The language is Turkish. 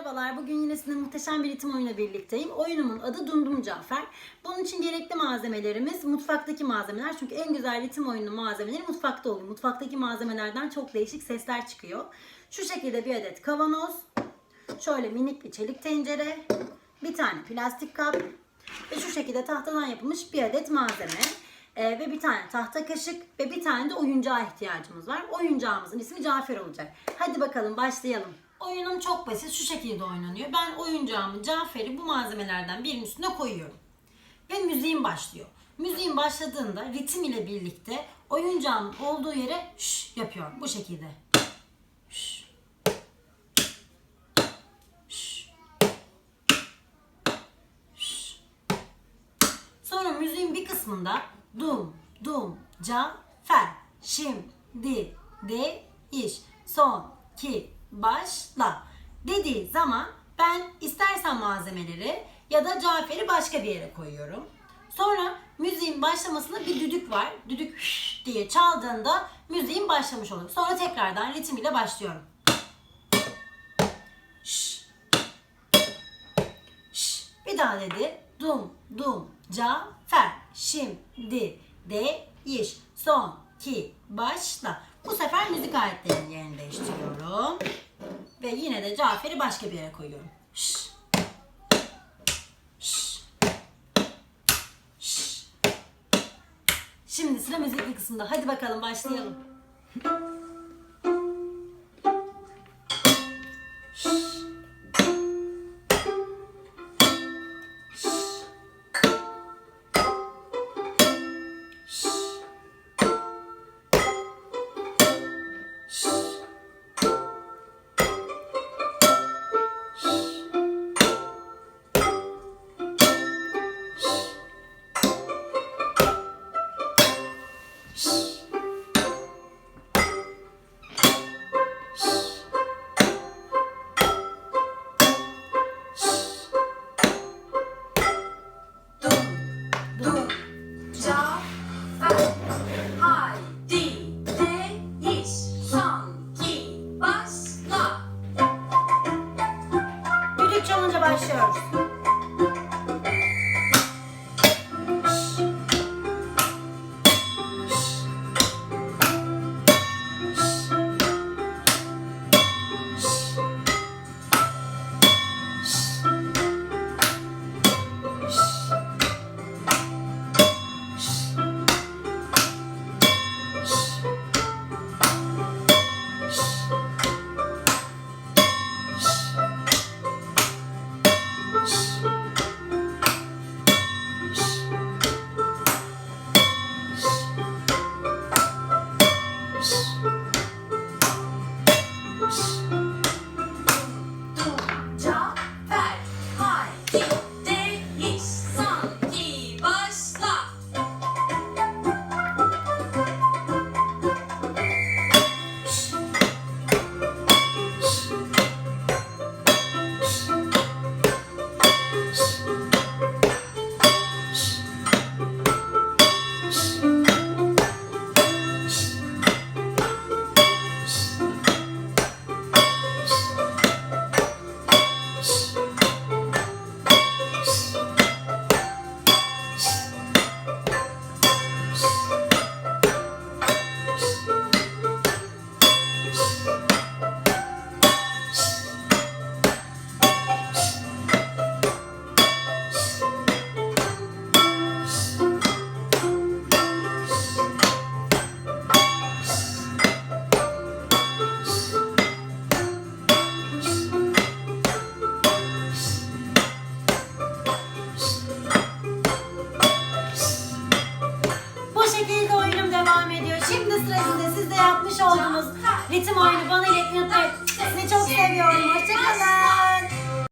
Merhabalar, bugün yine sizinle muhteşem bir ritim oyunuyla birlikteyim. Oyunumun adı Dundum Cafer. Bunun için gerekli malzemelerimiz mutfaktaki malzemeler. Çünkü en güzel ritim oyunu malzemeleri mutfakta oluyor. Mutfaktaki malzemelerden çok değişik sesler çıkıyor. Şu şekilde bir adet kavanoz, şöyle minik bir çelik tencere, bir tane plastik kap ve şu şekilde tahtadan yapılmış bir adet malzeme. Ee, ve bir tane tahta kaşık ve bir tane de oyuncağa ihtiyacımız var. Oyuncağımızın ismi Cafer olacak. Hadi bakalım başlayalım. Oyunum çok basit. Şu şekilde oynanıyor. Ben oyuncağımı Cafer'i bu malzemelerden birinin üstüne koyuyorum. Ve müziğim başlıyor. Müziğin başladığında ritim ile birlikte oyuncağımın olduğu yere şş yapıyorum. Bu şekilde. Şş. Sonra müziğin bir kısmında dum, dum, ca, fer, şimdi, de, iş, son, ki, başla dediği zaman ben istersen malzemeleri ya da Cafer'i başka bir yere koyuyorum. Sonra müziğin başlamasında bir düdük var. Düdük diye çaldığında müziğin başlamış oluyor. Sonra tekrardan ritim ile başlıyorum. Şş, bir daha dedi. Dum, dum, ca, fer, şimdi, de, iş, son, ki, başla. Bu sefer müzik aletlerinin yerini değiştiriyorum. Ve yine de Cafer'i başka bir yere koyuyorum. Şş. Şş. Şş. Şimdi sıra müzikli kısımda. Hadi bakalım başlayalım. Dum. Devam ediyor. Şimdi sıra sizde. Siz de yapmış olduğunuz ritim oyunu bana iletmeyi unutmayın. Çok seviyorum. Hoşçakalın.